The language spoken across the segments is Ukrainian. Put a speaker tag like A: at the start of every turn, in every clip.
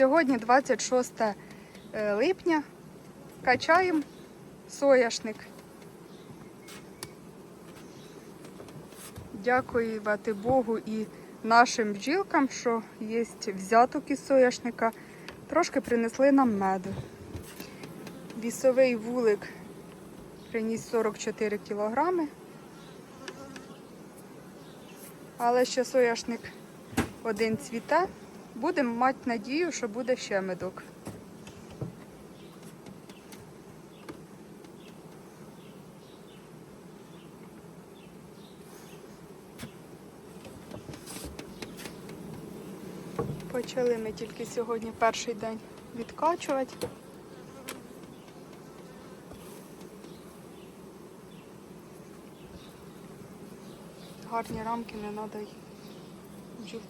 A: Сьогодні 26 е, липня. Качаємо сояшник. Дякувати Богу і нашим бджілкам, що є взяток із сояшника. Трошки принесли нам меду. Вісовий вулик приніс 44 кілограми. Але ще сояшник один цвіте. Будемо мати надію, що буде ще медок. Почали ми тільки сьогодні перший день відкачувати. Гарні рамки не треба й бджіл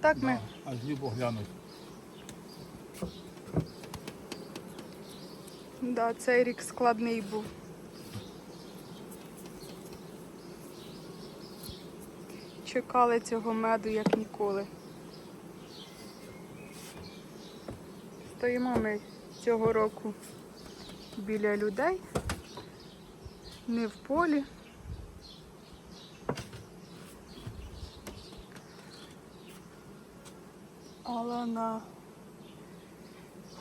A: Отак ми
B: аж любо глянуть.
A: Да, цей рік складний був. Чекали цього меду як ніколи. Стоїмо ми цього року біля людей, не в полі. Але на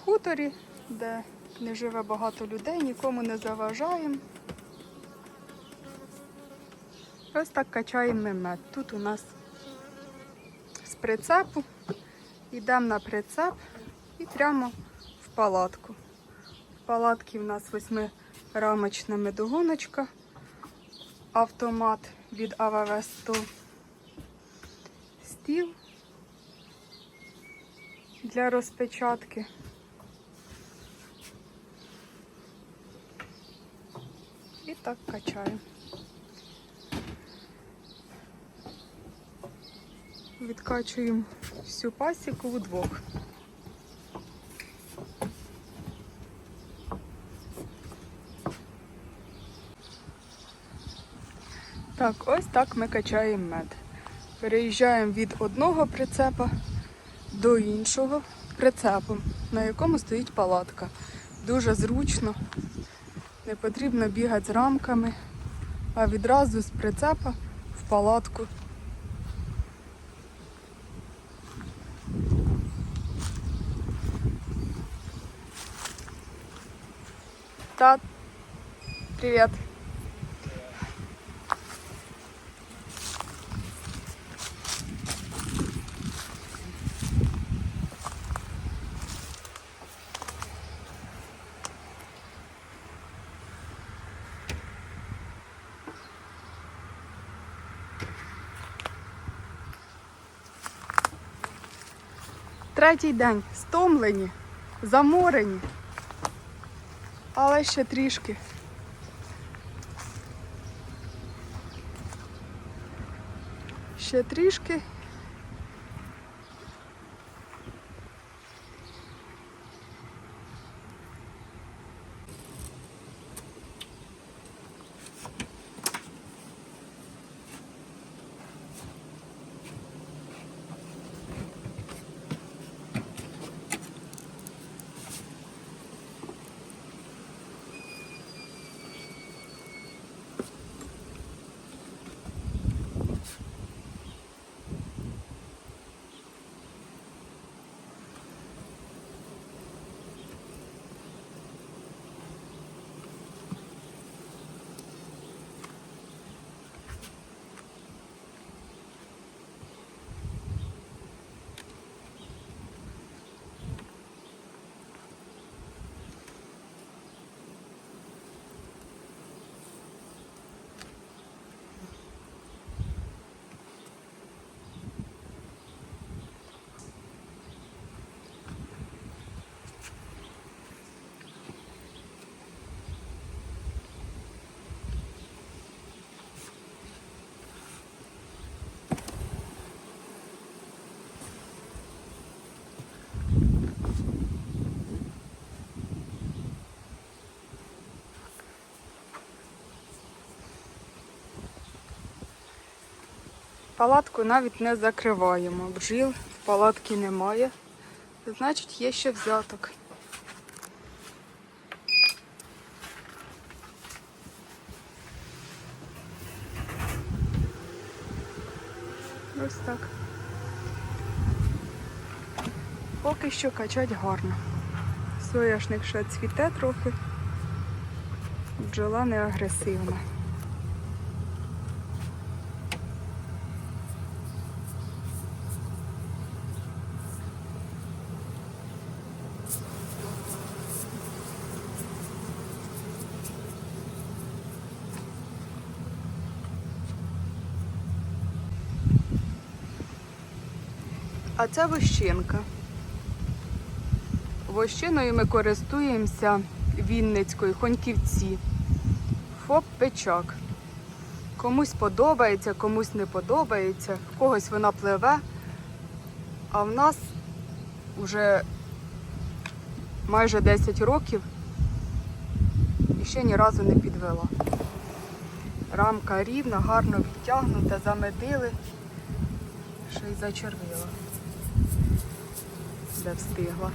A: хуторі, де не живе багато людей, нікому не заважаємо. Ось так качаємо мед. Тут у нас з прицепу йдемо на прицеп і прямо в палатку. В палатці в нас восьмирамочна медогоночка, автомат від АВВ 100, стіл для розпечатки. І так качаємо. Відкачуємо всю пасіку вдвох. Так, ось так ми качаємо мед. Переїжджаємо від одного прицепа до іншого прицепу, на якому стоїть палатка. Дуже зручно, не потрібно бігати з рамками, а відразу з прицепа в палатку. Тат, привіт. Третій день стомлені, заморені, але ще трішки. Ще трішки. Палатку навіть не закриваємо. Бджіл в палатки немає. Значить, є ще взяток. Ось так. Поки що качать гарно. Соняшник ще цвіте трохи. Бджола не агресивна. А це вощинка. Вощиною ми користуємося Вінницькою, Хоньківці. ФОП Печак. Комусь подобається, комусь не подобається, в когось вона пливе, а в нас вже майже 10 років і ще ні разу не підвела. Рамка рівна, гарно відтягнута, замедили, ще й зачервила, де встигла.